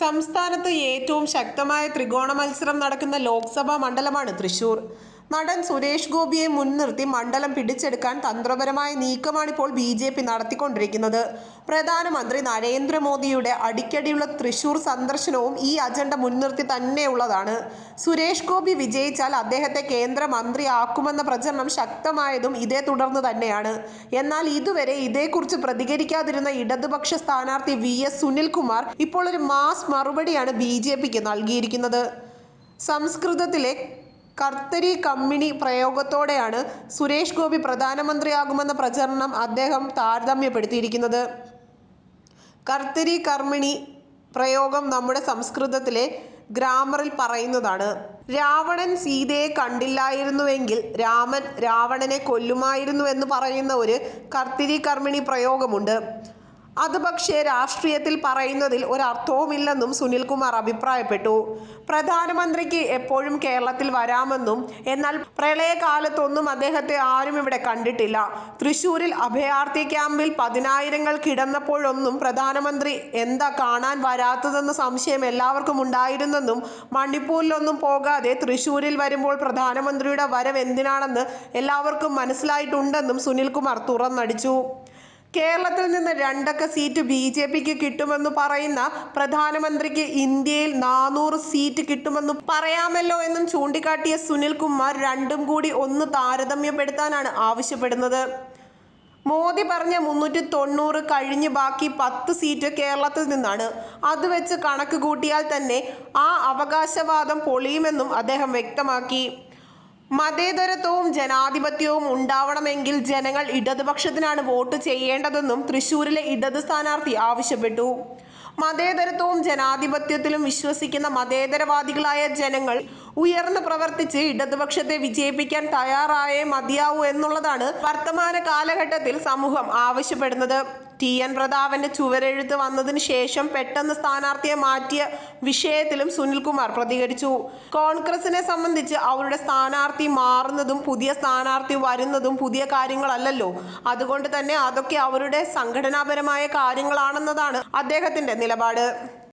സംസ്ഥാനത്ത് ഏറ്റവും ശക്തമായ ത്രികോണ മത്സരം നടക്കുന്ന ലോക്സഭാ മണ്ഡലമാണ് തൃശൂർ. നടൻ സുരേഷ് ഗോപിയെ മുൻനിർത്തി മണ്ഡലം പിടിച്ചെടുക്കാൻ തന്ത്രപരമായ നീക്കമാണിപ്പോൾ ബി ജെ പി നടത്തിക്കൊണ്ടിരിക്കുന്നത്. പ്രധാനമന്ത്രി നരേന്ദ്രമോദിയുടെ അടിക്കടിയുള്ള തൃശൂർ സന്ദർശനവും ഈ അജണ്ട മുൻനിർത്തി തന്നെയുള്ളതാണ്. സുരേഷ് ഗോപി വിജയിച്ചാൽ അദ്ദേഹത്തെ കേന്ദ്രമന്ത്രിയാക്കുമെന്ന പ്രചരണം ശക്തമായതും ഇതേ തുടർന്ന് തന്നെയാണ്. എന്നാൽ ഇതുവരെ ഇതേക്കുറിച്ച് പ്രതികരിക്കാതിരുന്ന ഇടതുപക്ഷ സ്ഥാനാർത്ഥി വി എസ് സുനിൽകുമാർ ഇപ്പോൾ ഒരു മാസ് മറുപടിയാണ് ബി ജെ പിക്ക് നൽകിയിരിക്കുന്നത്. സംസ്കൃതത്തിലെ കർത്തരി കമ്മിണി പ്രയോഗത്തോടെയാണ് സുരേഷ് ഗോപി പ്രധാനമന്ത്രിയാകുമെന്ന പ്രചരണം അദ്ദേഹം താരതമ്യപ്പെടുത്തിയിരിക്കുന്നത്. കർത്തരി കർമ്മിണി പ്രയോഗം നമ്മുടെ സംസ്കൃതത്തിലെ ഗ്രാമറിൽ പറയുന്നതാണ്. രാവണൻ സീതയെ കണ്ടില്ലായിരുന്നുവെങ്കിൽ രാമൻ രാവണനെ കൊല്ലുമായിരുന്നു എന്ന് പറയുന്ന ഒരു കർത്തിരി കർമ്മിണി പ്രയോഗമുണ്ട്. അത് പക്ഷേ രാഷ്ട്രീയത്തിൽ പറയുന്നതിൽ ഒരർത്ഥവുമില്ലെന്നും സുനിൽകുമാർ അഭിപ്രായപ്പെട്ടു. പ്രധാനമന്ത്രിക്ക് എപ്പോഴും കേരളത്തിൽ വരാമെന്നും എന്നാൽ പ്രളയകാലത്തൊന്നും അദ്ദേഹത്തെ ആരും ഇവിടെ കണ്ടിട്ടില്ല. തൃശൂരിൽ അഭയാർത്ഥി ക്യാമ്പിൽ പതിനായിരങ്ങൾ കിടന്നപ്പോഴൊന്നും പ്രധാനമന്ത്രി എന്താ കാണാൻ വരാത്തതെന്ന സംശയം എല്ലാവർക്കും ഉണ്ടായിരുന്നെന്നും മണിപ്പൂരിലൊന്നും പോകാതെ തൃശൂരിൽ വരുമ്പോൾ പ്രധാനമന്ത്രിയുടെ വരവ് എന്തിനാണെന്ന് എല്ലാവർക്കും മനസ്സിലായിട്ടുണ്ടെന്നും സുനിൽകുമാർ തുറന്നടിച്ചു. കേരളത്തിൽ നിന്ന് രണ്ടക്ക സീറ്റ് ബി ജെ പിക്ക് കിട്ടുമെന്ന് പറയുന്ന പ്രധാനമന്ത്രിക്ക് ഇന്ത്യയിൽ നാനൂറ് സീറ്റ് കിട്ടുമെന്ന് പറയാമല്ലോ എന്നും ചൂണ്ടിക്കാട്ടിയ സുനിൽകുമാർ രണ്ടും കൂടി ഒന്ന് താരതമ്യപ്പെടുത്താനാണ് ആവശ്യപ്പെടുന്നത്. മോദി പറഞ്ഞ മുന്നൂറ്റി തൊണ്ണൂറ് കഴിഞ്ഞ് ബാക്കി പത്ത് സീറ്റ് കേരളത്തിൽ നിന്നാണ്. അത് വെച്ച് കണക്ക് കൂട്ടിയാൽ തന്നെ ആ അവകാശവാദം പൊളിയുമെന്നും അദ്ദേഹം വ്യക്തമാക്കി. മതേതരത്വവും ജനാധിപത്യവും ഉണ്ടാവണമെങ്കിൽ ജനങ്ങൾ ഇടതുപക്ഷത്തിനാണ് വോട്ട് ചെയ്യേണ്ടതെന്നും തൃശൂരിലെ ഇടത് സ്ഥാനാർത്ഥി ആവശ്യപ്പെട്ടു. മതേതരത്വവും ജനാധിപത്യത്തിലും വിശ്വസിക്കുന്ന മതേതരവാദികളായ ജനങ്ങൾ ഉയർന്നു പ്രവർത്തിച്ച് ഇടതുപക്ഷത്തെ വിജയിപ്പിക്കാൻ തയ്യാറായേ മതിയാവൂ എന്നുള്ളതാണ് വർത്തമാന കാലഘട്ടത്തിൽ സമൂഹം ആവശ്യപ്പെടുന്നത്. ടി. എൻ. പ്രതാപന്റെ ചുവരെഴുത്ത് വന്നതിന് ശേഷം പെട്ടെന്ന് സ്ഥാനാർത്ഥിയെ മാറ്റിയ വിഷയത്തിലും സുനിൽകുമാർ പ്രതികരിച്ചു. കോൺഗ്രസിനെ സംബന്ധിച്ച് അവരുടെ സ്ഥാനാർത്ഥി മാറുന്നതും പുതിയ സ്ഥാനാർത്ഥി വരുന്നതും പുതിയ കാര്യങ്ങളല്ലല്ലോ. അതുകൊണ്ട് തന്നെ അതൊക്കെ അവരുടെ സംഘടനാപരമായ കാര്യങ്ങളാണെന്നതാണ് അദ്ദേഹത്തിന്റെ നിലപാട്.